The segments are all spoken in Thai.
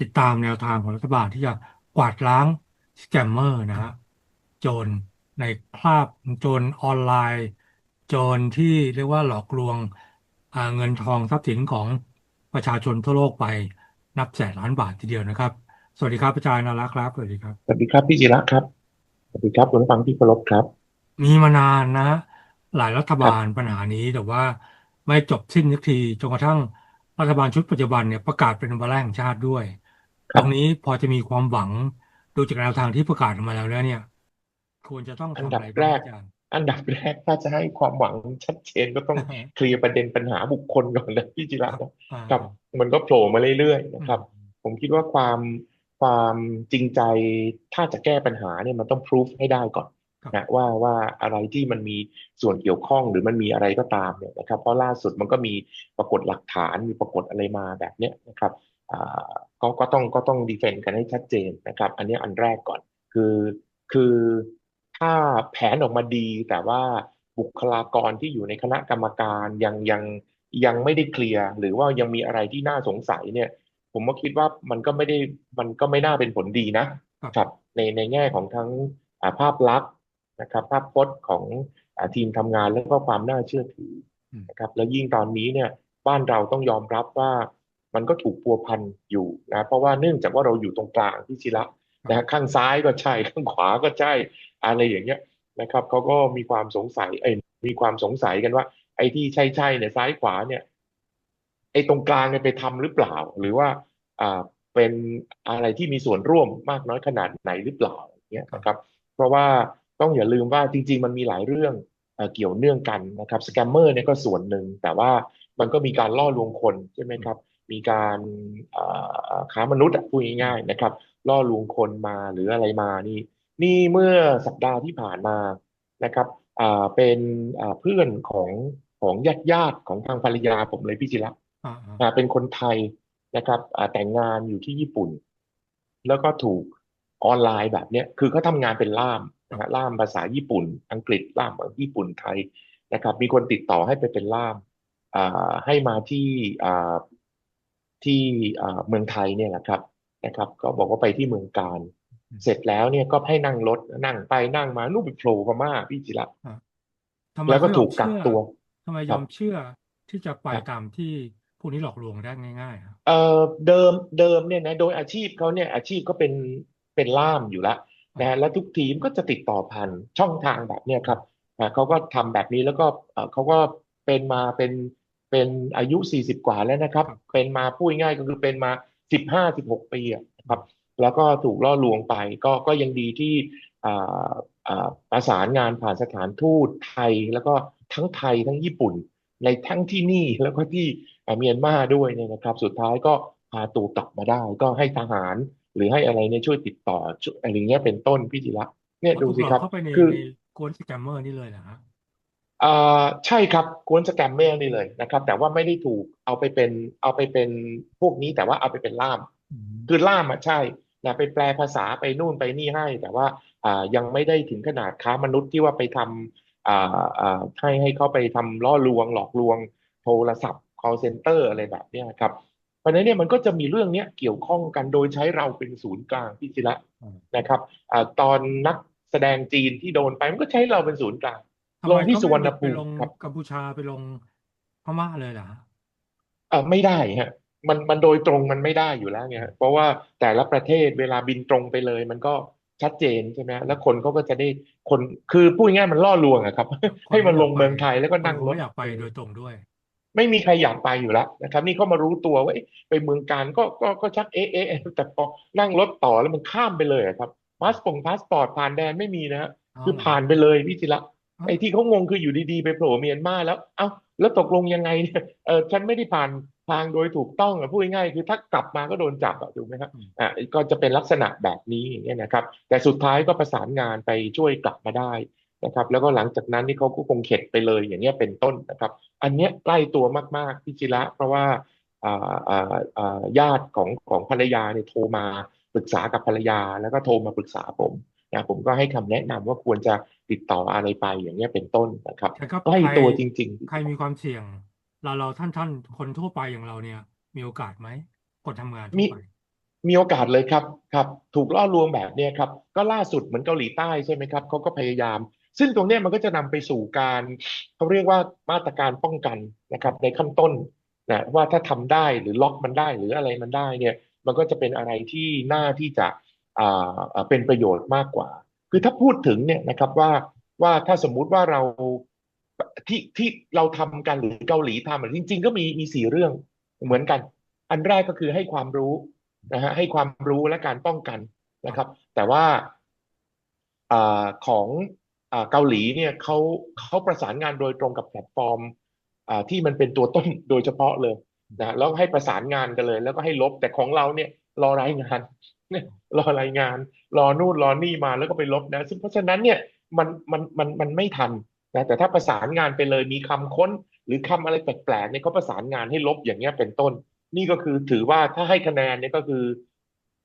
ติดตามแนวทางของรัฐบาลที่จะกวาดล้างสแกมเมอร์นะฮะโจรในคราบโจรออนไลน์ โจรที่เรียกว่าหลอกลวงอ่าเงินทองทรัพย์สินของประชาชนทั่วโลกไปนับแสนล้านบาททีเดียวนะครับ สวัสดีครับอาจารย์นารักครับสวัสดีครับสวัสดีครับพี่จิระครับสวัสดีครับคุณผู้ฟังที่เคารพครับ มีมานานนะ หลายรัฐครับบาลปัญหานี้แต่ว่าไม่จบสิ้นสักทีจนกระทั่งรัฐบาลชุดปัจจุบันเนี่ยประกาศเป็นวาระแห่งชาติด้วย คตรัรบ งนี้พอจะมีความหวังดูจากแนวทางที่ประกาศออกมาแล้วเนี่ย ควรจะต้องอันทำดัอะบไรแรบ้างก อาจารย์ อันดับแรกถ้าจะให้ความหวังชัดเจนก็ต้องเคลียร์ประเด็นปัญหาบุคคลก่อนนะพี่จิคระรับ นะอ่าครับมันก็โผล่มาเรื่อยๆอืนะมครับ ผมคิดว่าความความจริงใจถ้าจะแก้ปัญหาเนี่ยมันต้องพิสูจให้ได้ก่อนครับ นะว่าว่าอะไรที่มันมีส่วนเกี่ยวข้องหรือมันมีอะไรก็ตามเนี่ยนะครับ เพราะล่าสุดมันก็มีปรากฏหลักฐานมีปรากฏอะไรมาแบบเนี้ยนะครับอ่า ก็ก็ต้องก็ต้องดีเฟนต์กันให้ชัดเจนนะครับ อันนี้อันแรกก่อน คือคือถ้าแผนออกมาดี แต่ว่าบุคลากรที่อยู่ในคณะกรรมการยังยังยังไม่ได้เคลียร์หรือว่ายังมีอะไรที่น่าสงสัยเนี่ย ผมก็คิดว่ามันก็ไม่ได้มันก็ไม่น่าเป็นผลดีนะครับครับในในแง่ของทั้งอ่าภาพลักษณ์นะครับ ภาพพจน์ของอ่าทีมทำงานแล้วก็ความน่าเชื่อถืออืมนะครับ แล้วยิ่งตอนนี้เนี่ยบ้านเราต้องยอมรับว่า มันก็ถูกพัวพันอยู่นะเพราะว่าเนื่องจากว่าเราอยู่ตรงกลางพี่ศิระนะฮะข้างซ้ายก็ใช่ข้างขวาก็ใช่อะไรอย่างเงี้ยนะครับเขาก็มีความสงสัยเอ้ยมีความสงสัยกันว่า ไอ้ที่ใช่ใช่เนี่ยซ้ายขวาเนี่ย ไอ้ตรงกลางเนี่ยไปทำหรือเปล่า หรือว่าอ่าเป็นอะไรที่มีส่วนร่วมมากน้อยขนาดไหนหรือเปล่าอย่างเนี่ยนะครับ เพราะว่าต้องอย่าลืมว่าจริง ๆ มันมีหลายเรื่องเอ่อเกี่ยวเนื่องกันนะครับสแกมเมอร์เนี่ยก็ส่วนหนึ่งแต่ว่ามันก็มีการล่อลวงคนใช่ไหมครับ มีการเอ่อค้ามนุษย์อะพูดง่ายๆนะครับล่อลวงคนมาหรืออะไรมานี่นี่เมื่อสัปดาห์ที่ผ่านมานะครับอ่าเป็นอ่าเพื่อนของของญาติญาติของทางภรรยาผมเลยพี่จิระอ่าอ่าอ่าเป็นคนไทยนะครับอ่าแต่งงานอยู่ที่ญี่ปุ่น แล้วก็ถูกออนไลน์แบบเนี้ยคือเขาทำงานเป็นล่ามนะฮะล่ามภาษาญี่ปุ่น อังกฤษล่ามญี่ปุ่นไทยนะครับ มีคนติดต่อให้ไปเป็นล่ามอ่าให้มาที่อ่า ที่อ่าเมืองไทยเนี่ยแหละครับนะครับก็บอกว่าไปที่เมืองการ เสร็จแล้วเนี่ยก็ให้นั่งรถนั่งไปนั่งมาลูกไปโผล่พม่าพี่จิระอ่าทำไมแล้วก็เขายอถูมกกักเชื่อตัวทำไมคยรัอบมเชื่อที่จะไปครับตามที่พวกนี้หลอกลวงได้ง่ายๆครับเอ่อเดิมเดิมเนี่ยนะโดยอาชีพเขาเนี่ยอาชีพก็เป็นเป็นล่ามอยู่แล้วนะและทุกทีมก็จะติดต่อผ่านช่องทางแบบเนี้ยครับอ่าเขาก็ทำแบบนี้แล้วก็เอ่อเขาก็เป็นมาเป็น เป็นอายุสี่สิบกว่าแล้วนะครับครับ เป็นมาพูดง่ายๆก็คือเป็นมาสิบห้าสิบหกปีอะนะครับแล้วก็ถูกล่อลวงไปก็ก็ยังดีที่อ่าอ่าประสานงานผ่านสถานทูตไทย แล้วก็ทั้งไทยทั้งญี่ปุ่น ในทั้งที่นี่แล้วก็ที่อ่าเมียนมาด้วยเนี่ยนะครับ สุดท้ายก็พาตัวกลับมาได้ ก็ให้ทหารหรือให้อะไรเนี่ยช่วยติดต่อช่วยอะไรเงี้ยเป็นต้นพี่จิระเนี่ยเขาดูถูกสิหลอครักบเข้าไปในคือในกวนสแกมเมอร์นี่เลยเหรอฮะอ่า ใช่ครับกวนสแกมเมอร์นี่เลยนะครับ แต่ว่าไม่ได้ถูกเอาไปเป็นเอาไปเป็นพวกนี้แต่ว่าเอาไปเป็นล่ามอืมคือล่ามอะใช่นะไปแปลภาษาไปนู่นไปนี่ให้ แต่ว่าอ่ายังไม่ได้ถึงขนาดค้ามนุษย์ที่ว่าไปทำอ่าอ่าให้ให้เขาไปทำล่อลวง หลอกลวง โทรศัพท์ call center อะไรแบบเนี้ยครับเพราะฉะนั้นเนี่ยมันก็จะมีเรื่องเนี้ยเกี่ยวข้องกันโดยใช้เราเป็นศูนย์กลางพี่จิระอืมนะครับอ่าตอนนักแสดงจีนที่โดนไปมันก็ใช้เราเป็นศูนย์กลาง ทำลไมงที่เขาสุวไม่รรณบิดไปภูมิลงครับ กัมพูชาไปลงพม่าเลยเหรอฮะเออไม่ได้ฮะมันมันโดยตรงมันไม่ได้อยู่แล้วไงฮะเพราะว่าแต่ละประเทศเวลาบินตรงไปเลย มันก็ชัดเจนใช่ไหมฮะแล้วคนเขาก็จะได้คนคือพูดง่ายๆมันล่อลวงอะครับ คนให้มันไม่อลยากงไปเมืองไทยแล้วก็คนนั่งคงรถไม่อยากไปโดยตรงด้วย ไม่มีใครอยากไปอยู่แล้วนะครับ นี่เขามารู้ตัวว่าเอ๊ะไปเมืองการก็ก็ก็ชักเอ๊ะเอ๊ะแต่พอนั่งรถต่อแล้วมันข้ามไปเลยอะครับพาสปงพาสปอร์ตผ่านแดนไม่มีนะฮะเอาคือเหรอผ่านไปเลยพี่จิระเอ้า ไอ้ที่เขางงคืออยู่ดีๆ ไปโผล่เมียนมาแล้ว เอ้าแล้วตกลงยังไงเนี่ยเออฉันไม่ได้ผ่านทางโดยถูกต้องอะพูดง่ายๆคือถ้ากลับมาก็โดนจับอะถูกไหมครับอืมอ่าก็จะเป็นลักษณะแบบนี้อย่างเงี้ยนะครับ แต่สุดท้ายก็ประสานงานไปช่วยกลับมาได้นะครับ แล้วก็หลังจากนั้นนี่เขาก็คงเข็ดไปเลยอย่างเงี้ยเป็นต้นนะครับ อันเนี้ยใกล้ตัวมากๆพี่จิระเพราะว่าอ่าอ่าอ่าญาติของของภรรยาเนี่ยโทรมาปรึกษากับภรรยา แล้วก็โทรมาปรึกษาผม นะผมก็ให้คำแนะนำว่าควรจะติดต่ออะไรไปอย่างเงี้ยเป็นต้นนะครับแต่ก็ใกล้ใครตัวจริงใครมีความเสี่ยง เราเราท่านท่านคนทั่วไปอย่างเราเนี่ย มีโอกาสไหมคนทำงานๆทั่มีวไปมีโอกาสเลยครับครับ ถูกล่อลวงแบบเนี้ยครับ ก็ล่าสุดเหมือนเกาหลีใต้ใช่ไหมครับเขาก็พยายาม ซึ่งตรงเนี้ยมันก็จะนำไปสู่การเขาเรียกว่ามาตรการป้องกันนะครับ ในขั้นต้นนะว่าถ้าทำได้หรือล็อกมันได้หรืออะไรมันได้เนี่ย มันก็จะเป็นอะไรที่น่าที่จะอ่าอ่า เป็นประโยชน์มากกว่า คือถ้าพูดถึงเนี่ยนะครับว่าว่าถ้าสมมุติว่าเราที่ที่เราทำกันหรือเกาหลีทำอะจริง ๆ ก็มีมีสี่เรื่องเหมือนกัน อันแรกก็คือให้ความรู้นะฮะให้ความรู้และการป้องกันนะครับ แต่ว่าอของอเกาหลีเนี่ยเขาเขาประสานงานโดยตรงกับแพลตฟอร์มที่มันเป็นตัวต้นโดยเฉพาะเลยนะแล้วให้ประสานงานกันเลย แล้วก็ให้ลบแต่ของเราเนี่ยรอรายงาน เนี่ยรอรายงาน รอนู่นรอนี่มาแล้วก็ไปลบนะ ซึ่งเพราะฉะนั้นเนี่ยมันมันมันมันไม่ทันนะแต่ถ้าประสานงานไปเลยมีคำค้น หรือคำอะไรแปลกๆเนี่ยเขาประสานงานให้ลบอย่างเงี้ยเป็นต้น นี่ก็คือถือว่าถ้าให้คะแนนเนี่ยก็คือ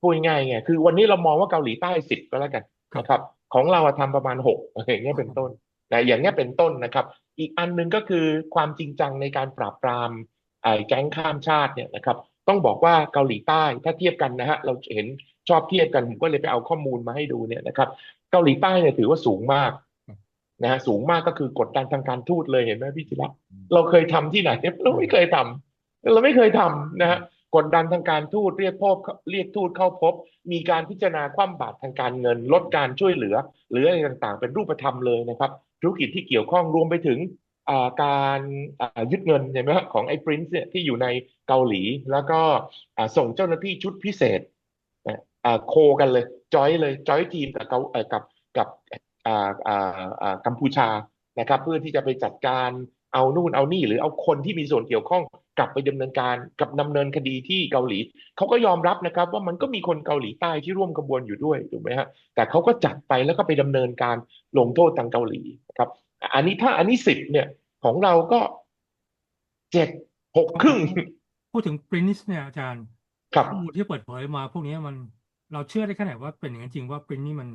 พูดง่ายๆไงคือวันนี้เรามองว่าเกาหลีใต้สิบก็แล้วกันครับนะครับ ของเราอะทำประมาณหกอย่างเงี้ยเป็นต้นแต่อย่างเงี้ยเป็นต้นนะครับ อีกอันหนึ่งก็คือความจริงจังในการปราบปรามไอ้แก๊งข้ามชาติเนี่ยนะครับ ต้องบอกว่าเกาหลีใต้ถ้าเทียบกันนะฮะเราเห็นชอบเทียบกันผมก็เลยไปเอาข้อมูลมาให้ดูเนี่ยนะครับ เกาหลีใต้เนี่ยถือว่าสูงมากนะฮะสูงมากก็คือกดดันทางการทูตเลยเห็นไหมพี่จิระเราเคยทำที่ไหนเราไม่เคยทำเราไม่เคยทำนะฮะกดดันทางการทูตเรียกพบเรียกทูตเข้าพบ มีการพิจารณาคว่ำบาตรทางการเงิน ลดการช่วยเหลือ หรืออะไรต่างๆ เป็นรูปธรรมเลยนะครับ ธุรกิจที่เกี่ยวข้องรวมไปถึง การยึดเงินเห็นไหมฮะของไอ้ปรินซ์เนี่ยที่อยู่ในเกาหลี แล้วก็ส่งเจ้าหน้าที่ชุดพิเศษโคกันเลย จอยเลยจอยทีมกับเกาเอ่อกับกับกัมพูชานะครับ เพื่อที่จะไปจัดการเอานู่นเอานี่หรือเอาคนที่มีส่วนเกี่ยวข้องกลับไปดำเนินการกับดำเนินคดีที่เกาหลีเขาก็ยอมรับนะครับ ว่ามันก็มีคนเกาหลีใต้ที่ร่วมกระบวนอยู่ด้วยถูกไหมฮะแต่เขาก็จัดไปแล้วก็ไปดำเนินการลงโทษทางเกาหลีนะครับ อันนี้ถ้าอันนี้สิบเนี่ย ของเราก็เจ็ดหกครึ่ง พูดถึง Prince เนี่ยอาจารย์ครับข้อมูลที่เปิดเผยมา พวกนี้มันเราเชื่อได้แค่ไหนว่าเป็นอย่างนั้นจริงว่า Prince นี่มัน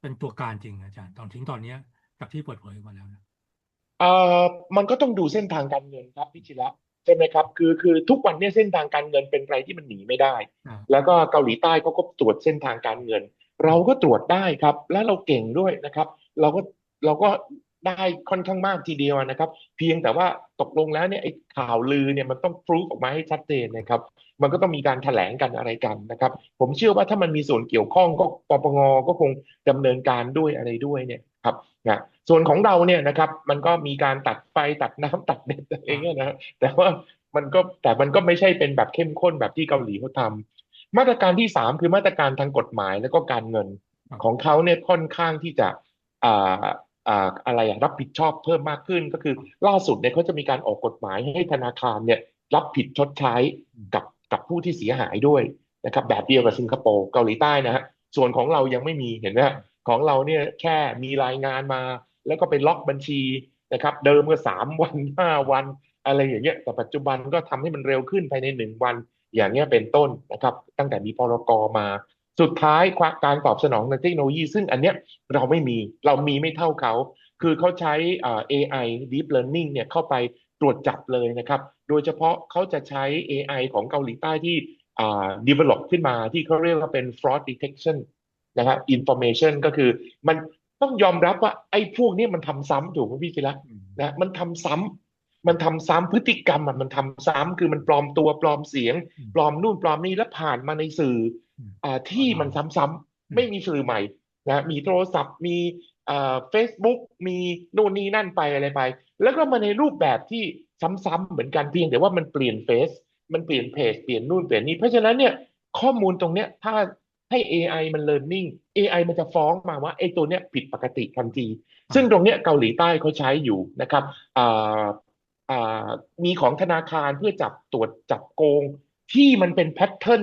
เป็นตัวการจริงอาจารย์ตอนถึงตอนเนี้ยจากที่เปิดเผยมาแล้วนะเอ่อมันก็ต้องดูเส้นทางการเงินครับพี่ชิระใช่ไหมครับคือคือทุกวันเนี้เส้นทางการเงินเป็นอะไรที่มันหนีไม่ได้อ่าแล้วก็เกาหลีใต้เขาก็ตรวจเส้นทางการเงิน เราก็ตรวจได้ครับ และเราเก่งด้วยนะครับ เราก็เราก็ ได้ค่อนข้างมากทีเดียวนะครับ เพียงแต่ว่าตกลงแล้วเนี่ยไอ้ข่าวลือเนี่ยมันต้องพรูฟออกมาให้ชัดเจนนะครับ มันก็ต้องมีการแถลงกันอะไรกันนะครับ ผมเชื่อว่าถ้ามันมีส่วนเกี่ยวข้องก็ปปงก็คงดำเนินการด้วยอะไรด้วยเนี่ยครับนะส่วนของเราเนี่ยนะครับ มันก็มีการตัดไฟตัดน้ำตัดเน็ตอะไรเงี้ยนะแต่ว่ามันก็แต่มันก็ไม่ใช่เป็นแบบเข้มข้นแบบที่เกาหลีเขาทำมาตรการที่สามคือมาตรการทางกฎหมายแล้วก็การเงินของเขาเนี่ยค่อนข้างที่จะอ่า อ่าอะไรรับผิดชอบเพิ่มมากขึ้นก็คือ ล่าสุดเนี่ยเขาจะมีการออกกฎหมายให้ธนาคารเนี่ยรับผิดชดใช้กับกับผู้ที่เสียหายด้วยนะครับแบบเดียวกับสิงคโปร์เกาหลีใต้นะฮะส่วนของเรายังไม่มีเห็นไหมของเราเนี่ยแค่มีรายงานมา แล้วก็ไปล็อกบัญชีนะครับเดิมก็สามวันห้าวัน อะไรอย่างเงี้ยแต่ปัจจุบันก็ทำให้มันเร็วขึ้นภายในหนึ่งวัน อย่างเงี้ยเป็นต้นนะครับ ตั้งแต่มีพรกมา สุดท้ายการตอบสนองในเทคโนโลยี ซึ่งอันเนี้ยเราไม่มีเรามีไม่เท่าเขา คือเขาใช้อ่า AI Deep Learning เนี่ยเข้าไปตรวจจับเลยนะครับ โดยเฉพาะเขาจะใช้ AI ของเกาหลีใต้ที่อ่า develop ขึ้นมาที่เขาเรียกว่าเป็น fraud detection นะครับ information ก็คือมันต้องยอมรับว่าไอ้พวกนี้มันทำซ้ำถูกไหมพี่ศิระอืมนะมันทำซ้ำมันทำซ้ำพฤติกรรมอะมันทำซ้ำคือมันปลอมตัวปลอมเสียงอืมปลอมนู่นปลอมนี่แล้วผ่านมาในสื่ออืมอ่า ที่มันซ้ำอืๆมไม่มีสื่อใหม่นะมีโทรศัพท์มีอ่า Facebook มีนู่นนี่นั่นไปอะไรไป แล้วก็มาในรูปแบบที่ซ้ำๆเหมือนกันเพียงแต่ว่ามันเปลี่ยนเฟซมันเปลี่ยนเพจเปลี่ยนนู่นเปลี่ยนนี่เพราะฉะนั้นเนี่ยข้อมูลตรงเนี้ยถ้าให้ AI มัน learning AI มันจะฟ้องมาว่าไอ้ตัวเนี้ยผิดปกติทันที ซึ่งตรงเนี้ยเกาหลีใต้เขาใช้อยู่นะครับอ่าอ่ามีของธนาคารเพื่อจับตรวจจับโกง ที่มันเป็นแพทเทิร์น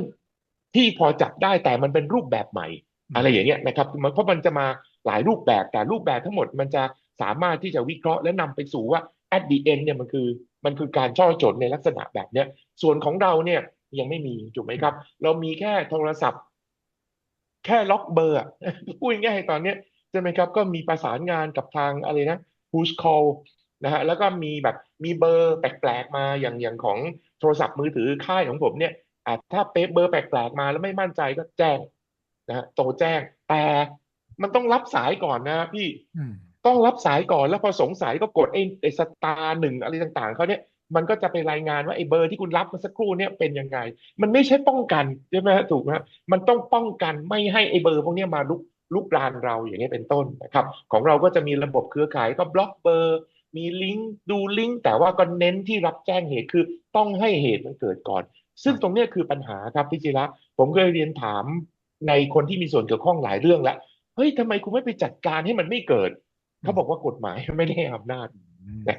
ที่พอจับได้แต่มันเป็นรูปแบบใหม่ อะไรอย่างเงี้ยนะครับมันเพราะมันจะมาหลายรูปแบบแต่รูปแบบทั้งหมดมันจะสามารถที่จะวิเคราะห์และนำไปสู่ว่า at the end เนี่ยมันคือมันคือการช่อโจทย์ในลักษณะแบบเนี้ยส่วนของเราเนี่ยยังไม่มีถูกไหมครับ เรามีแค่โทรศัพท์ แค่ล็อกเบอร์อะพูดง่ายๆตอนเนี้ยใช่ไหมครับก็มีประสานงานกับทางอะไรนะ push call นะฮะแล้วก็มีแบบมีเบอร์แปลกๆมาอย่างอย่างของโทรศัพท์มือถือค่ายของผมเนี่ย อ่าถ้าเป๊ะเบอร์แปลกๆมาแล้วไม่มั่นใจก็แจ้งนะฮะโทรแจ้งแต่มันต้องรับสายก่อนนะพี่อืมต้องรับสายก่อนแล้วพอสงสัยก็กดไอ้ไอ้สตาร์หนึ่งอะไรต่างๆเขาเนี่ยมันก็จะไปรายงานว่าไอ้เบอร์ที่คุณรับเมื่อสักครู่เนี่ยเป็นยังไง มันไม่ใช่ป้องกันใช่ไหมฮะถูกไหมฮะมันต้องป้องกันไม่ให้ไอ้เบอร์พวกเนี้ยมาลุกลุกรานเราอย่างเงี้ยเป็นต้นนะครับ ของเราก็จะมีระบบเครือข่ายก็บล็อกเบอร์ มีลิงก์ดูลิงก์แต่ว่าก็เน้นที่รับแจ้งเหตุคือต้องให้เหตุมันเกิดก่อน ซึ่งตรงเนี้ยคือปัญหาครับพี่จิระผมเคยเรียนถามในคนที่มีส่วนเกี่ยวข้องหลายเรื่องแล้วเฮ้ยทำไมคุณไม่ไปจัดการให้มันไม่เกิด เขาบอกว่ากฎหมายไม่ได้ให้อำนาจอืมนะ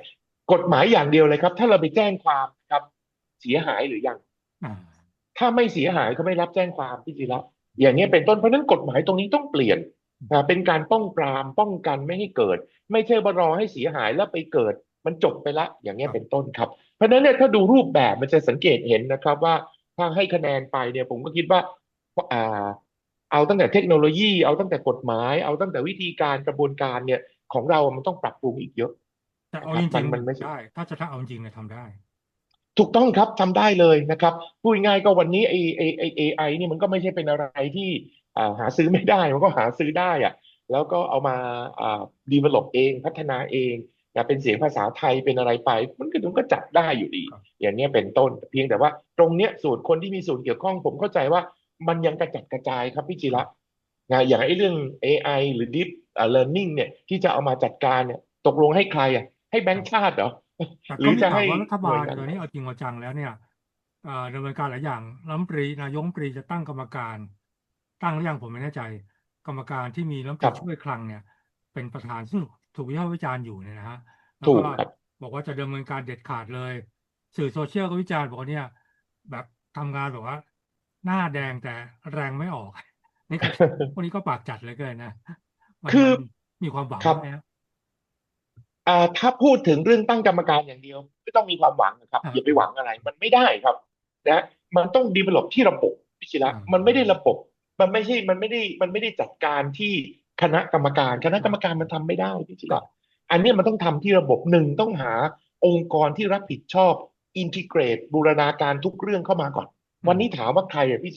กฎหมายอย่างเดียวเลยครับ ถ้าเราไปแจ้งความครับ เสียหายหรือยังอ่าถ้าไม่เสียหายเขาไม่รับแจ้งความพี่จิระอย่างนี้ยเป็นต้นเพราะฉะนั้นกฎหมายตรงนี้ต้องเปลี่ยนนะเป็นการป้องปรามป้องกันไม่ให้เกิด ไม่ใช่ว่ารอให้เสียหายแล้วไปเกิด มันจบไปละ อย่างนี้ยเป็นต้นครับ เพราะฉะนั้นเนี่ยถ้าดูรูปแบบมันจะสังเกตเห็นนะครับว่าถ้าให้คะแนนไปเนี่ยผมก็คิดว่าอ่าเอาตั้งแต่เทคโนโลยี เอาตั้งแต่กฎหมาย เอาตั้งแต่วิธีการกระบวนการเนี่ยของเรา มันต้องปรับปรุงอีกเยอะแต่เอานะคจรับริงมันมันไม่ใช่ๆได้ ถ้าจะถ้าเอาจริงเนี่ยทำได้ ถูกต้องครับทำได้เลยนะครับพูดง่ายๆก็วันนี้ไอไอไอเอไอนี่มันก็ไม่ใช่เป็นอะไรที่อ่าหาซื้อไม่ได้ มันก็หาซื้อได้อะแล้วก็เอามาอ่า develop เองพัฒนาเอง นะเป็นเสียงภาษาไทยเป็นอะไรไป มันก็มันก็จัดได้อยู่ดีครับอย่างเนี้ยเป็นต้นเพียงแต่ว่า ตรงเนี้ยส่วนคนที่มีส่วนเกี่ยวข้อง ผมเข้าใจว่ามันยังกระจัดกระจายครับพี่จิระนะอย่างไอ้เรื่อง AI หรือ Deep อ่า Learning เนี่ยที่จะเอามาจัดการเนี่ยตกลงให้ใครอะให้แบงก์ชาติเหรอแต่หรืก็อมีจะข่าวให้ว่ารัฐหน่บาวยลงานตอนนี้เอาจริงเอาจังแล้วเนี่ยเอ่อดำเนินการหลายอย่างรัฐมนตรีนายกรัฐมนตรีจะตั้งกรรมการ ตั้งหรือยังผมไม่แน่ใจ กรรมการที่มีรัฐมนตครัรีบช่วยคลังเนี่ย เป็นประธานซึ่ง ถูกวิพากษ์วิจารณ์อยู่เนี่ยนะฮะแล้วถูก็กครับ บอกว่าจะดำเนินการเด็ดขาดเลย สื่อโซเชียลก็วิจารณ์บอกว่าเนี่ย แบบทำงานแบบว่า หน้าแดงแต่แรงไม่ออก นี่ก็ พวกนี้ก็ปากจัดเหลยเกินนะมันคือมันมีความหวังครับ ไหมฮะ อ่าถ้าพูดถึงเรื่องตั้งกรรมการอย่างเดียว ไม่ต้องมีความหวังนะครับอ่าอย่าไปหวังอะไร มันไม่ได้ครับนะมันต้อง develop ที่ระบบพิชิระอ่ามั มันไม่ได้ระบบ มันไม่ใช่มันไม่ได้มันไม่ได้จัดการที่ คณะกรรมการ คณะกรรมการมันทำไม่ได้พิชิระอันเนี้ยมันต้องทำที่ระบบหนึ่งต้องหาองค์กรที่รับผิดชอบ integrate บูรณาการทุกเรื่องเข้ามาก่อน วันนี้ถามว่าใครอะพี่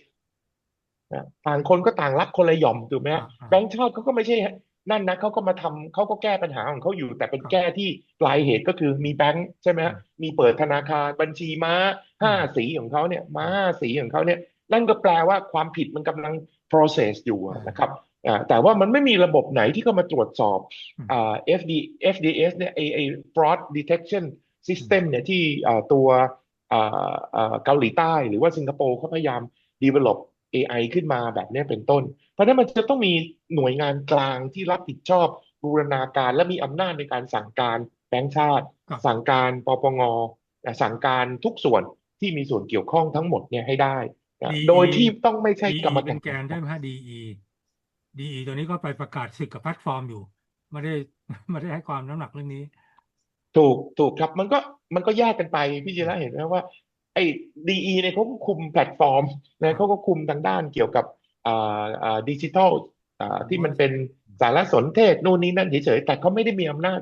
นะต่างคนก็ต่างรับคนละหย่อมถูกไหมฮะอ่าอ่าแบงก์ชาติเขาก็ไม่ใช่นั่นนะเขาก็มาทำเขาก็แก้ปัญหาของเขาอยู่ แต่เป็นครับแก้ที่ปลายเหตุก็คือมีแบงค์ใช่ไหมฮะอืมมีเปิดธนาคารบัญชีม้าห้าอืมสีของเขาเนี่ยม้าห้าสีของเขาเนี่ยนั่นก็แปลว่าความผิดมันกำลัง process อยู่อะอ่านนะครับอ่า แต่ว่ามันไม่มีระบบไหนที่เข้ามาตรวจสอบอืมอ่า FD FDS เนี่ยไอไอ fraud detection system เนี่ยที่อ่าตัวอ่าอ่าเกาหลีใต้หรือว่าสิงคโปร์เขาพยายาม develop AI ขึ้นมาแบบเนี้ยเป็นต้น เพราะฉะนั้นมันจะต้องมีหน่วยงานกลางที่รับผิดชอบบูรณาการและมีอำนาจในการสั่งการแบงก์ชาติครับสั่งการปปงนะสั่งการทุกส่วนที่มีส่วนเกี่ยวข้องทั้งหมดเนี่ยให้ได้นะ DE โดยที่ต้องไม่ใช่กรรม DE เป็กานแกรนได้ไหมฮะ DE DE ตัวนี้ก็ไปประกาศศึกกับแพลตฟอร์มอยู่ไม่ได้ไม่ได้ให้ความน้ำหนักเรื่องนี้ ถูกถูกครับมันก็มันก็แยกกันไปพี่จิระเห็นไหมว่า ไอ้ดีเนี่ยเขาก็คุมแพลตฟอร์มนะเขาก็คุมทางด้านเกี่ยวกับอ่าอ่าดิจิทัลอ่าที่มันเป็นสารสนเทศนู่นนี่นั่นเฉยๆแต่เขาไม่ได้มีอำนาจ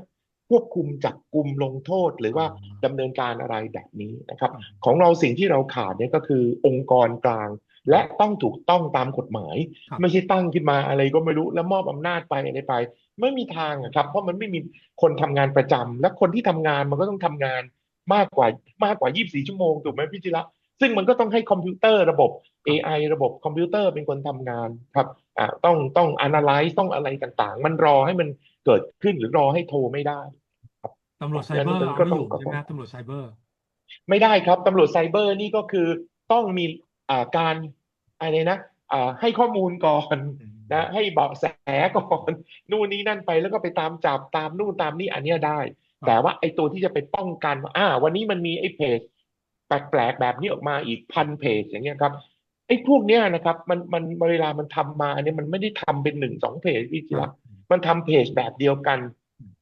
ควบคุมจับกลุ่มลงโทษหรือว่าดำเนินการอะไรแบบนี้นะครับ ของเราสิ่งที่เราขาดเนี่ยก็คือองค์กรกลาง และต้องถูกต้องตามกฎหมายครับไม่ใช่ตั้งขึ้นมาอะไรก็ไม่รู้แล้วมอบอำนาจไปอะไรไป ไม่มีทางอะครับ เพราะมันไม่มีคนทำงานประจำและคนที่ทำงานมันก็ต้องทำงานมากกว่ามากกว่า 24 ชั่วโมงถูกไหมพี่จิระซึ่งมันก็ต้องให้คอมพิวเตอร์ระบบ AI ระบบคอมพิวเตอร์เป็นคนทำงานครับอ่าต้องต้อง analyze ต้องอะไรต่างๆ มันรอให้มันเกิดขึ้นหรือรอให้โทรไม่ได้ตำรวจไซงั้นเบอร์มันเอาก็ไม่ต้อองยู่ก็ใช่ต้ไหมองฮะตำรวจไซเบอร์ ไม่ได้ครับตำรวจไซเบอร์นี่ก็คือต้องมีอ่า การอะไรนะอ่าให้ข้อมูลก่อนนะให้เบาะแสก่อนนู่นนี่นั่นไปแล้วก็ไปตามจับตามนู่นตามนี่อันเนี้ยได้ครับแต่ว่าไอ้ตัวที่จะไปป้องกันว่าอ่า วันนี้มันมีไอ้เพจแปลกๆแบบนี้ออกมาอีกพันเพจอย่างเงี้ยครับไอ้พวกเนี้ยนะครับ มันมันเวลามันทำมาเนี่ยมันไม่ได้ทำเป็นหนึ่งสองเพจพี่จิระมันทำเพจแบบเดียวกัน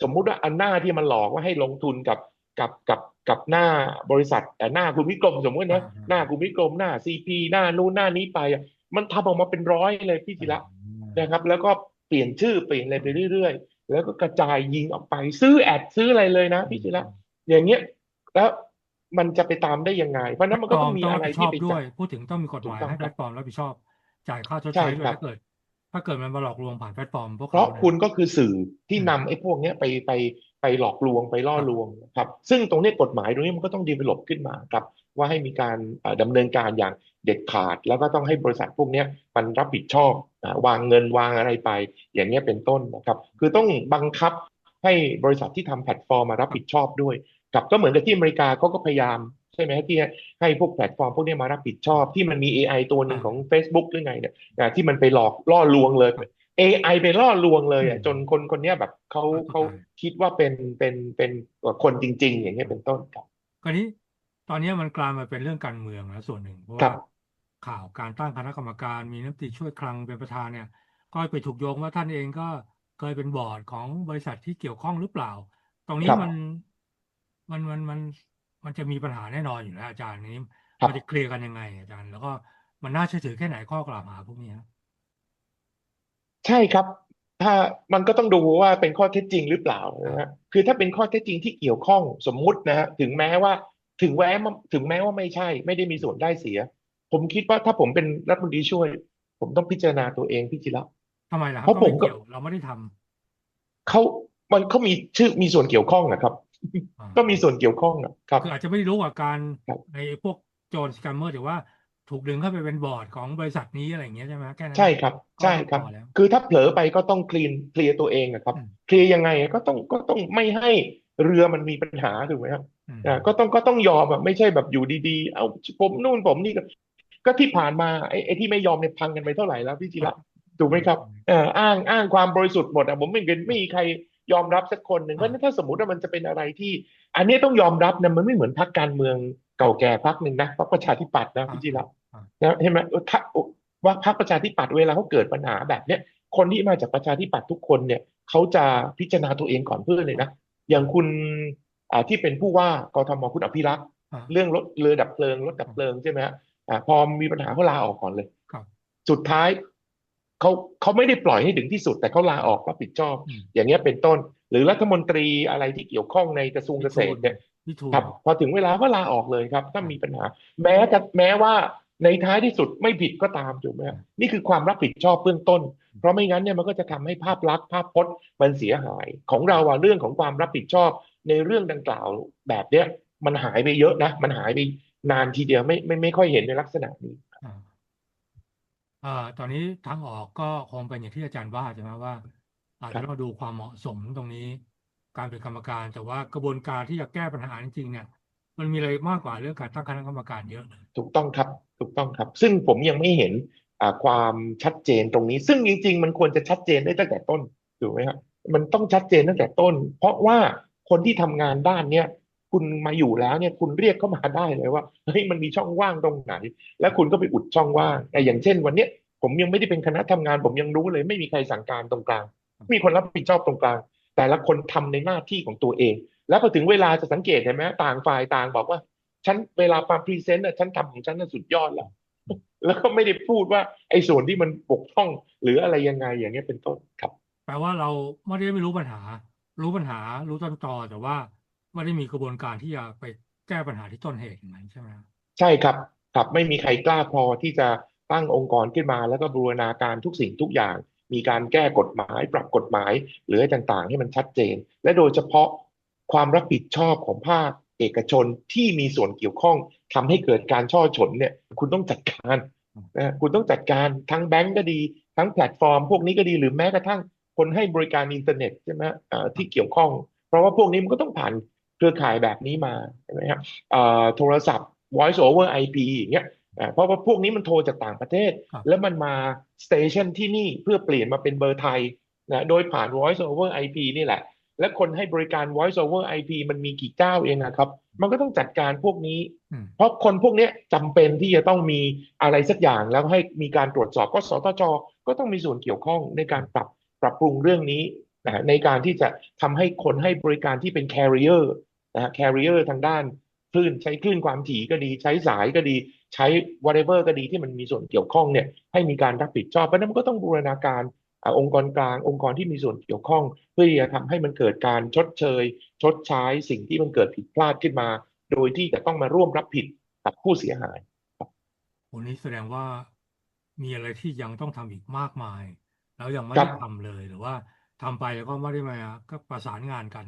สมมุติว่าอันหน้าที่มันหลอกว่าให้ลงทุนกับกับกับ กับหน้าบริษัทแต่หน้าคุณวิกรมสมมตินะอ่าอ่าหน้าคุณวิกรมหน้าซีพีหน้านู้นหน้านี้ไปอะมันทำออกมาเป็นร้อยเลยพี่จิระนะครับ แล้วก็เปลี่ยนชื่อเปลี่ยนอะไรไปเรื่อยๆ แล้วก็กระจายยิงออกไปซื้อแอดซื้ออะไรเลยนะพี่จิระอย่างเงี้ยแล้วมันจะไปตามได้ยังไง เพราะฉะแพลนั้นมันก็ต้องมีตฟอร์มต้องรัอะไรบผิดชอบด้วที่ไปจับยพูดถึงต้องมีกฎหมายให้แพถูกต้องครับลตฟอร์มรับผิดชอบ จ่ายค่าชดใช่ใช้ด้ครับวยถ้าเกิด ถ้าเกิดมันมาหลอกลวงผ่านแพลตฟอร์มพวกเพราะเขานะคุณก็คือสื่อที่อืมนำไอ้พวกเนี้ยไปไป ไปหลอกลวงไปล่อลวงนะครับซึ่งตรงนี้กฎหมายตรงนี้มันก็ต้องดีเวล็อปขึ้นมาครับว่าให้มีการเอ่อดำเนินการอย่างเด็ดขาด แล้วก็ต้องให้บริษัทพวกนี้มันรับผิดชอบวางเงินวางอะไรไป อย่างเงี้เป็นต้นนะครับ คือต้องบังคับให้บริษัทที่ทำแพลตฟอร์มมารับผิดชอบด้วยกับก็เหมือนกับที่อเมริกาเขาก็พยายามใช่ไหมที่ให้พวกแพลตฟอร์มพวกนี้มารับผิดชอบที่มันมี AI ตัวหนึ่งของ Facebook หรือไงเนี่ยที่มันไปหลอกล่อลวงเลย AI ไปล่อลวงเลยอืมอะจนคนคนเนี้ยแบบเขาเขาเข้าใจคิดว่าเป็นเป็นเป็นคนจริง ๆ อย่างเงี้ยเป็นต้นครับคราวนี้ตอนนี้มันกลายมาเป็นเรื่องการเมืองแล้วส่วนหนึ่งเพราะว่าครับข่าวการตั้งคณะกรรมการมีน้ำตรีช่วยคลังเป็นประธานเนี่ย ก็ไปถูกโยงว่าท่านเองก็เคยเป็นบอร์ดของบริษัทที่เกี่ยวข้องหรือเปล่า ตรงคนี้รับมันมันมันมันมันจะมีปัญหาแน่นอนอยู่แล้วอาจารย์นี้ครับมันจะเคลียร์กันยังไงอาจารย์ แล้วก็มันน่าเชื่อถือแค่ไหนข้อกล่าวหาพวกนี้ครับ ใช่ครับ ถ้ามันก็ต้องดูว่าเป็นข้อเท็จจริงหรือเปล่าครับนะฮะคือถ้าเป็นข้อเท็จจริงที่เกี่ยวข้องสมมุตินะฮะถึงแม้ว่าถึงแม้ว่าถึงแม้ว่าไม่ใช่ ไม่ได้มีส่วนได้เสีย ผมคิดว่าถ้าผมเป็นรัฐมนตรีช่วย ผมต้องพิจารณาตัวเองพี่จิระทำไมล่ะคเพราะผมก็รับก็ไม่เกี่ยวเราไม่ได้ทเขามันเขามีชื่อมีส่วนเกี่ยวข้องนะครับำอ่าก็มีส่วนเกี่ยวข้องอะครับคืออาจจะไม่รู้ว่าการครับในพวกโจรสแกมเมอร์หรือว่า ถูกดึงเข้าไปเป็นบอร์ดของบริษัทนี้อะไรอย่างเงี้ยใช่ไหมแค่นั้นใช่ครับก็ใช่ครับก็พอแล้วคือถ้าเผลอไปก็ต้องคลีนเคลียร์ตัวเองอะครับอืมเคลียร์ยังไงอะก็ต้องก็ต้องไม่ให้เรือมันมีปัญหาถูกไหมครับอืมอ่าก็ต้องก็ต้องยอมอะไม่ใช่แบบอยู่ดีๆ เอาผมนู่นผมนี่ก็ก็ที่ผ่านมาไอ้ไอ้ที่ไม่ยอมเนี่ยพังกันไปเท่าไหร่แล้วพี่จิครับระถูกไหมครับอืมเอ่ออ้างอ้างความบริสุทธิ์หมดอะผมไม่เห็นไม่มีใครยอมรับสักคนหนึ่งเพอ่าราะฉะนั้นถ้าสมมติว่ามันจะเป็นอะไรที่ อันนี้ต้องยอมรับนะมันไม่เหมือนพรรคการเมืองเก่าแก่พรรคหนึ่งนะพรรคประชาธิปัตย์นะอ่าพี่จิอ่าระอ่านะ เห็นไหมเออถ้าว่าพรรคประชาธิปัตย์เวลาเขาเกิดปัญหาแบบเนี้ยคนที่มาจากประชาธิปัตย์ทุกคนเนี่ยเขาจะพิจารณาตัวเองก่อนเพื่อนเลยนะอย่างคุณอ่าที่เป็นผู้ว่ากทมคุณอภิรักษ์อ่าเรื่องรถเรือดับเพลิงรถดับอ่าเพลิงใช่ไหมฮะอ่าพอมีปัญหาเขาลาออกก่อนเลยครับสุดท้ายเขาเขาไม่ได้ปล่อยให้ถึงที่สุด แต่เขาลาออกรับผิดชอบอืมอย่างเงี้ยเป็นต้น หรือรัฐมนตรีอะไรที่เกี่ยวข้องในกระทรวงเกษวิทูลตรเนี่ยวิทูลครับพอถึงเวลาก็ลาออกเลยครับ ถ้าอ่ามีปัญหา แม้จะแม้ว่า ในท้ายที่สุดไม่ผิดก็ตามถูกไหมนี่คือความรับผิดชอบเบื้องต้น เพราะไม่งั้นเนี่ยมันก็จะทำให้ภาพลักษณ์ภาพพจน์มันเสียหาย ของเราอะเรื่องของความรับผิดชอบในเรื่องดังกล่าวแบบเนี้ยมันหายไปเยอะนะ มันหายไปนานทีเดียวไม่ไม่ไม่ค่อยเห็นในลักษณะนี้อ่าตอนนี้ทางออกก็คงเป็นอย่างที่อาจารย์ว่าใช่ไหมว่า อาจจะต้องดูความเหมาะสมตรงนี้ การเป็นกรรมการ แต่ว่ากระบวนการที่จะแก้ปัญหาจริงๆเนี่ย มันมีอะไรมากกว่าเรื่องการตั้งคณะกรรมการเยอะเลยถูกต้องครับถูกต้องครับ ซึ่งผมยังไม่เห็นความชัดเจนตรงนี้ ซึ่งจริง ๆ มันควรจะชัดเจนได้ตั้งแต่ต้นถูกไหมครับมันต้องชัดเจนตั้งแต่ต้น เพราะว่าคนที่ทำงานด้านเนี้ยคุณมาอยู่แล้วเนี่ยคุณเรียกเข้ามาได้เลยว่าเฮ้ยมันมีช่องว่างตรงไหน แล้วคุณก็ไปอุดช่องว่างแต่อย่างเช่น วันเนี้ยผมยังไม่ได้เป็นคณะทำงาน ผมยังรู้เลย ไม่มีใครสั่งการตรงกลางม่มีคนรับผิดชอบตรงกลาง แต่ละคนทำในหน้าที่ของตัวเอง แล้วพอถึงเวลาจะสังเกตเห็นไหมต่างฝ่ายต่างบอกว่า ฉันเวลามาพรีเซนต์น่ะฉันทำของฉันน่ะสุดยอดแล้วแล้วก็ไม่ได้พูดว่าไอ้ส่วนที่มันบกพร่อง หรืออะไรยังไงอย่างเงี้ยเป็นต้นครับ แปลว่าเราไม่ได้ไม่รู้ปัญหา รู้ปัญหารู้ต้นตอแต่ว่าไม่ได้มีกระบวนการที่จะไปแก้ปัญหาที่ต้นเหตุอย่างนั้นใช่ไหมครับใช่ครับครับไม่มีใครกล้าพอที่จะตั้งองค์กรขึ้นมา แล้วก็บูรณาการทุกสิ่งทุกอย่าง มีการแก้กฎหมาย ปรับกฎหมายหรืออะไรต่างๆ ให้มันชัดเจน และโดยเฉพาะ ความรับผิดชอบของภาคเอกชนที่มีส่วนเกี่ยวข้องทำให้เกิดการช่อฉนเนี่ย คุณต้องจัดการนะคุณต้องจัดการทั้งแบงก์ก็ดี ทั้งแพลตฟอร์ม พวกนี้ก็ดีหรือแม้กระทั่งคนให้บริการอินเทอร์เน็ตใช่ไหมเอ่อที่เกี่ยวข้อง เพราะว่าพวกนี้มันก็ต้องผ่านเครือข่ายแบบนี้มาใช่ไหมครับเอ่อโทรศัพท์ voice over IP อย่างเงี้ยอ่าเพราะว่าพวกนี้มันโทรจากต่างประเทศครับแล้วมันมาสเตชันที่นี่เพื่อเปลี่ยนมาเป็นเบอร์ไทยนะโดยผ่าน voice over IP นี่แหละ และคนให้บริการ voice over IP มันมีกี่เจ้าเองนะครับ มันก็ต้องจัดการพวกนี้อืมเพราะคนพวกเนี้ยจำเป็นที่จะต้องมีอะไรสักอย่างแล้วให้มีการตรวจสอบก็สตชก็ต้องมีส่วนเกี่ยวข้องในการปรับปรับปรุงเรื่องนี้นะในการที่จะทำให้คนให้บริการที่เป็น carrier นะฮะ carrier ทางด้านคลื่นใช้คลื่นความถี่ก็ดีใช้สายก็ดีใช้ whatever ก็ดีที่มันมีส่วนเกี่ยวข้องเนี่ยให้มีการรับผิดชอบเพราะฉะนั้นมันก็ต้องบูรณาการ อ่าองค์กรกลางองค์กรที่มีส่วนเกี่ยวข้อง เพื่อที่จะทำให้มันเกิดการชดเชย ชดใช้สิ่งที่มันเกิดผิดพลาดขึ้นมา โดยที่จะต้องมาร่วมรับผิดกับผู้เสียหายวันนี้แสดงว่ามีอะไรที่ยังต้องทำอีกมากมาย แล้วยังไม่ครัได้บทำเลยหรือว่าทำไปแล้วก็ไม่ได้มาก็ประสานงานกัน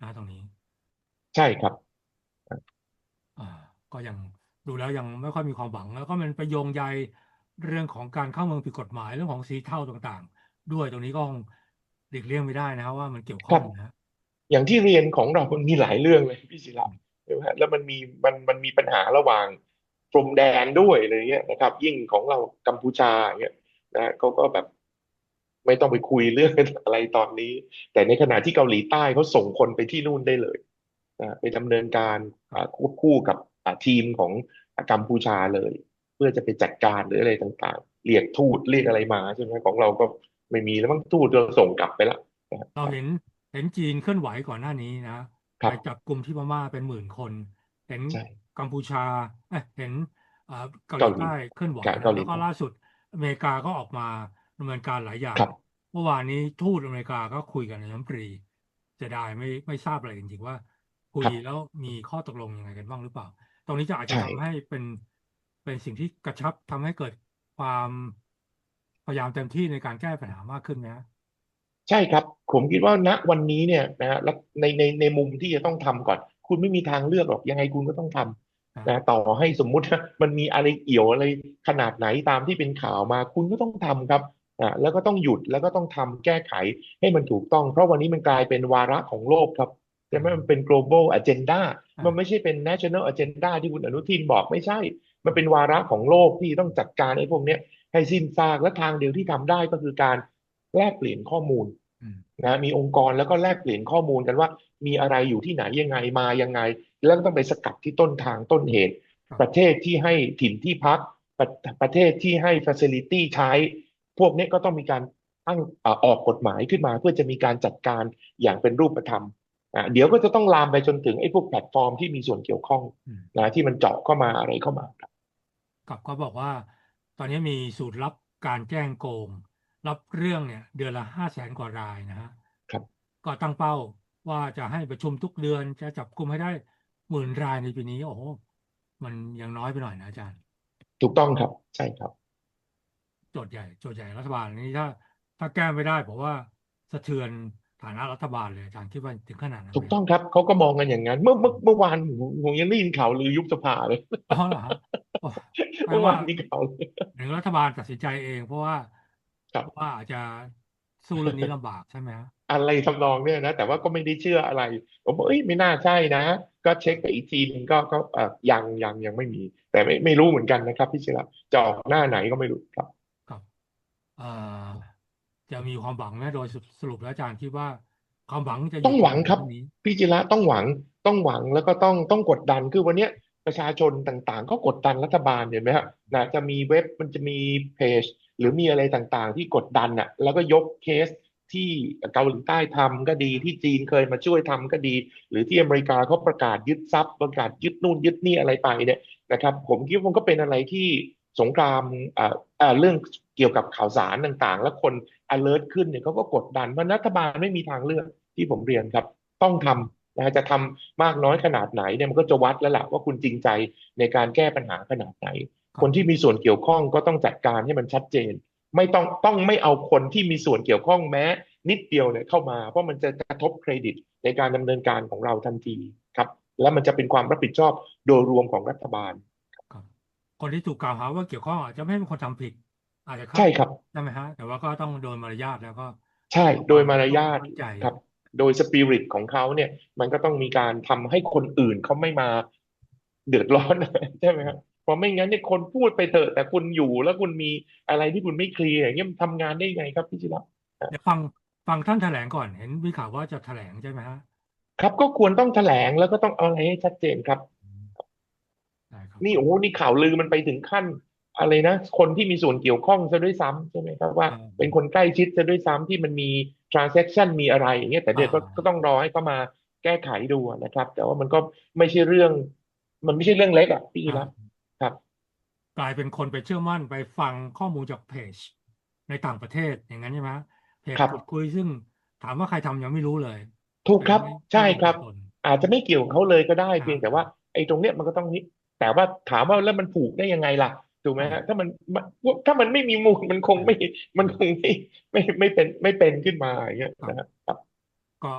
นะตรงนี้ ใช่ครับอ่าก็ยังดูแล้วยังไม่ค่อยมีความหวังแล้วก็มันไปโยงใยเรื่องของการเข้าเมืองผิดกฎหมายเรื่องของสีเทาต่างๆ ด้วยตรงนี้ก็คงหลีกเลี่ยงไม่ได้นะครับว่ามันเกี่ยวข้องนะฮะอย่างที่เรียนของเรามันมีหลายเรื่องเลยพี่ศิระใช่ไหมฮะแล้วมันมีมันมันมีปัญหาระหว่างพรมแดนด้วยอะไรเงี้ยนะครับ ยิ่งของเรากัมพูชาอย่างเงี้ยนะเขาก็แบบไม่ต้องไปคุยเรื่องอะไรตอนนี้ แต่ในขณะที่เกาหลีใต้เขาส่งคนไปที่นู่นได้เลยนะไปดำเนินการอ่าควบคู่กับอ่าทีมของกัมพูชาเลย เพื่อจะไปจัดการหรืออะไรต่างๆเรียกทูตเรียกอะไรมาใช่ไหมของเราก็ ไม่มีแล้วมั้งทูตเราส่งกลับไปแล้วนะครับเราเห็นเห็นจีนเคลื่อนไหวก่อนหน้านี้นะครับไปจับกลุ่มที่พม่าเป็นหมื่นคน เห็นใช่กัมพูชาเอ้ยเห็นอ่าเกาหเกาลีหลีใต้เคลื่อนไหวเกาหลีแล้วก็ล่าสุด อเมริกาก็ออกมาดำเนินการหลายอย่างครับเมื่อวานนี้ทูตอเมริกาก็คุยกับนายกรัฐมนตรีจะได้ไม่ไม่ทราบอะไรจริงๆว่า คุยครับแล้วมีข้อตกลงยังไงกันบ้างหรือเปล่า ตรงนี้จะอาจจะใช่ทำให้เป็นเป็นสิ่งที่กระชับทำให้เกิดความ พยายามเต็มที่ในการแก้ปัญหามากขึ้นไหมฮะใช่ครับ ผมคิดว่าณวันนี้เนี่ยนะฮะแล้วในในในมุมที่จะต้องทำก่อน คุณไม่มีทางเลือกหรอกยังไงคุณก็ต้องทำนะต่อให้สมมุติว่ามันมีอะไรเกี่ยวอะไรขนาดไหนตามที่เป็นข่าวมาคุณก็ต้องทำครับอ่าแล้วก็ต้องหยุดแล้วก็ต้องทำแก้ไขให้มันถูกต้อง เพราะวันนี้มันกลายเป็นวาระของโลกครับใช่ไหมมันเป็น global agenda มันไม่ใช่เป็น national agenda ที่คุณอนุทินบอกไม่ใช่ มันเป็นวาระของโลกที่ต้องจัดการไอ้พวกเนี้ย ให้สิ้นซากและทางเดียวที่ทำได้ก็คือการแลกเปลี่ยนข้อมูลอืมนะมีองค์กรแล้วก็แลกเปลี่ยนข้อมูลกันว่า มีอะไรอยู่ที่ไหนยังไงมายังไง แล้วก็ต้องไปสกัดที่ต้นทางต้นเหตุครับประเทศที่ให้ถิ่นที่พักประประเทศที่ให้ facility ใช้ พวกนี้ก็ต้องมีการตั้งเอ่อออกกฎหมายขึ้นมาเพื่อจะมีการจัดการอย่างเป็นรูปธรรมอะเดี๋ยวก็จะต้องลามไปจนถึงไอ้พวกแพลตฟอร์มที่มีส่วนเกี่ยวข้องอืมนะที่มันเจาะเข้ามาอะไรเข้ามาครับกับก็บอกว่า ตอนนี้มีสูตรลับการแจ้งโกง รับเรื่องเนี่ย เดือนละห้าแสนกว่ารายนะฮะครับก็ตั้งเป้าว่าจะให้ประชุมทุกเดือนจะจับกลุ่มให้ได้หมื่นรายในปีนี้โอ้โหมันยังน้อยไปหน่อยนะอาจารย์ ถูกต้องครับใช่ครับโจทย์ใหญ่โจทย์ใหญ่รัฐบาลนี้ถ้า ถ้าแก้ไม่ได้ผมว่าสะเทือนฐานะรัฐบาลเลยอาจารย์คิดว่าถึงขนาดนั้นไหมถูกต้องครับเขาก็มองกันอย่างนั้น เมื่อเมื่อเมื่อวานผมผมยังได้ยินข่าวลือยุบสภาเลยอ๋อเหรอฮะโอ้แปล เมื่อว่าวานมีข่าวเลยหรือรัฐบาลตัดสินใจเองเพราะว่าครับเพราะว่าอาจจะสู้เรื่องนี้ลำบากใช่ไหมฮะอะไรทำนองเนี่ยนะ แต่ว่าก็ไม่ได้เชื่ออะไร ผมบอกเอ้ยไม่น่าใช่นะ ก็เช็คไปอีกทีนึงก็ก็เอ่อยังยังยังไม่มี แต่ไม่ไม่รู้เหมือนกันนะครับพี่ศิระจะออกหน้าไหนก็ไม่รู้ครับ ครับเอ่อจะมีความหวังไหมโดยสรุปแล้วอาจารย์คิดว่าความหวังจะอยู่ต้องหวังครับตนี้พี่จิระต้องหวังต้องหวังแล้วก็ต้องต้องกดดันคือวันเนี้ย ประชาชนต่างๆ ก็กดดันรัฐบาลเห็นไหมครับนะจะมีเว็บมันจะมีเพจ หรือมีอะไรต่างๆ ที่กดดันอะแล้วก็ยกเคสที่เกาหลีใต้ทำก็ดีที่จีนเคยมาช่วยทำก็ดี หรือที่อเมริกาเขาประกาศยึดทรัพย์ประกาศยึดนู่นยึดนี่อะไรไปเนี่ยนะครับ ผมคิดว่ามันก็เป็นอะไรที่สงครามอ่าเรื่องเกี่ยวกับข่าวสารต่างๆ แล้วคน alert ขึ้นเนี่ยเขาก็กดดันเพราะรัฐบาลไม่มีทางเลือกที่ผมเรียนครับ ต้องทำ นะฮะจะทำมากน้อยขนาดไหนเนี่ยมันก็จะวัดแล้วล่ะว่าคุณจริงใจในการแก้ปัญหาขนาดไหน คนที่มีส่วนเกี่ยวข้องก็ต้องจัดการให้มันชัดเจน ไม่ต้องต้องไม่เอาคนที่มีส่วนเกี่ยวข้องแม้ นิดเดียวเนี่ยเข้ามา เพราะมันจะกระทบเครดิตในการดำเนินการของเราทันทีครับ แล้วมันจะเป็นความรับผิดชอบโดยรวมของรัฐบาลครับคนที่ถูกกล่าวหาว่าเกี่ยวข้องอาจจะไม่เป็นคนทำผิด อาจจะเข้าใช่ครับใช่ไหมฮะแต่ว่าก็ต้องโดยมารยาทแล้วก็ ใช่โดยมารยาทต้องเข้ใจครับ โดยสปิริตของเขาเนี่ยมันก็ต้องมีการทำให้คนอื่นเขาไม่มาเดือดร้อนใช่ไหมครับเพราะไม่งั้นเนี่ยคนพูดไปเถอะ แต่คุณอยู่แล้วคุณมีอะไรที่คุณไม่เคลียร์อย่างเงี้ยมันทำงานได้ยังไงครับพี่จิระเดี๋ยวฟังฟังท่านแถลงก่อนเห็นมีข่าวว่าจะแถลงใช่ไหมฮะครับก็ควรต้องแถลงแล้วก็ต้องเอาอะไรให้ชัดเจนครับได้ครับนี่โอ้โหนี่ข่าวลือมันไปถึงขั้น อะไรนะ คนที่มีส่วนเกี่ยวข้องซะด้วยซ้ำใช่ไหมครับว่าอ่าเป็นคนใกล้ชิดซะด้วยซ้ำที่มันมี transaction มีอะไรอย่างเงี้ยแต่เดี๋ยวก็อ่าก็ต้องรอให้เขามาแก้ไขดูนะครับ แต่ว่ามันก็ไม่ใช่เรื่อง มันไม่ใช่เรื่องเล็กอะพี่นะครับ กลายเป็นคนไปเชื่อมั่นไปฟังข้อมูลจากเพจในต่างประเทศอย่างนั้นใช่ไหมเพจครับขุดคุยซึ่งถามว่าใครทำยังไม่รู้เลย ถูกครับไม่ใช่ครับไม่มีตัวตนอาจจะไม่เกี่ยวกับเขาเลยก็ได้ครับเพียงแต่ว่าไอ้ตรงเนี้ยมันก็ต้องนี้แต่ว่าถามว่าแล้วมันผูกได้ยังไงล่ะ ถูกไหมฮะถ้ามันมันถ้ามันไม่มีมูลมันคงไม่มันคงไม่ไม่ไม่เป็นไม่เป็นขึ้นมาอย่างเงี้ยนะครับ ก็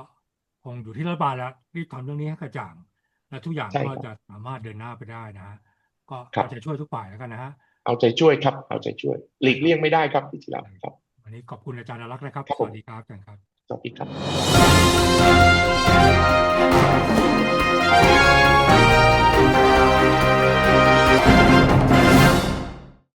คงอยู่ที่รัฐบาลแล้วรีบทำเรื่องนี้ให้กระจ่าง และทุกอย่างใช่ก็ครับจะสามารถเดินหน้าไปได้นะฮะก็ครับเอาใจช่วยทุกฝ่ายแล้วกันนะฮะเอาใจช่วยครับ เอาใจช่วย หลีกเลี่ยงไม่ได้ครับพี่จิระครับวันนี้ขอบคุณอาจารย์อารักษ์นะครับครับสผมวัสดีครับอาจารย์ครับสวัสดีครับ